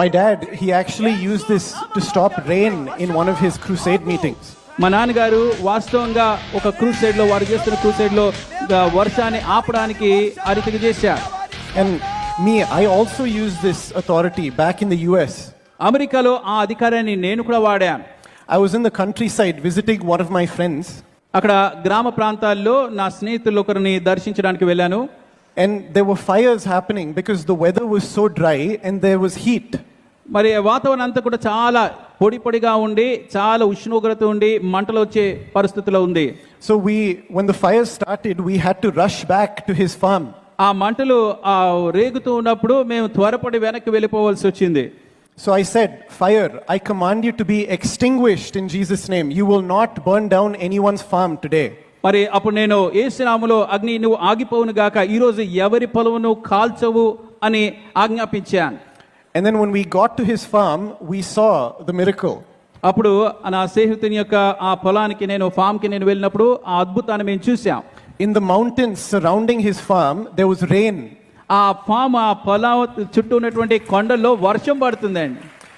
My dad, he actually used this to stop rain in one of his crusade meetings. మా నాన్నగారు వాస్తవంగా ఒక crusade లో వారు చేస్తున్న క్రూసైడ్ లో ఆ, వర్షాన్ని ఆపడానికి ఆ రీతిగా చేశారు And me, I also used this authority back in the US. అమెరికాలో ఆ అధికారాన్ని నేను కూడా వాడాను I was in the countryside visiting one of my friends, అక్కడ గ్రామ ప్రాంతాల్లో నా స్నేహితులు ఒకరిని దర్శించడానికి వెళ్ళాను and there were fires happening because the weather was so dry and there was heat. మరి వాతావరణం అంతా కూడా చాలా పొడి పొడిగా ఉండి చాలా ఉష్ణోగ్రత ఉండి మంటలు వచ్చే పరిస్థితిలో ఉంది So we, when the fire started, we had to rush back to his farm. ఆ మంటలు ఆ రేగుతూ ఉన్నప్పుడు మేము త్వరపడి వెనక్కి వెళ్ళిపోవాల్సి వచ్చింది So I said, Fire, I command you to be extinguished in Jesus' name. You will not burn down anyone's farm today. మరి అప్పుడు నేను ఏసునాములో అగ్ని నువ్వు ఆగిపోవును గాక ఈరోజు ఎవరి పొలవును కాల్చవు అని ఆజ్ఞాపించాను and then when we got to his farm we saw the miracle అప్పుడు నా స్నేహితుని యొక్క ఆ పొలానికి నేను ఫామ్కి నేను వెళ్ళినప్పుడు ఆ అద్భుతాన్ని మేము చూసాం in the mountains surrounding his farm there was rain ఆ ఫామ్ ఆ పొలం చుట్టూ ఉన్నటువంటి కొండల్లో వర్షం పడుతుందండి.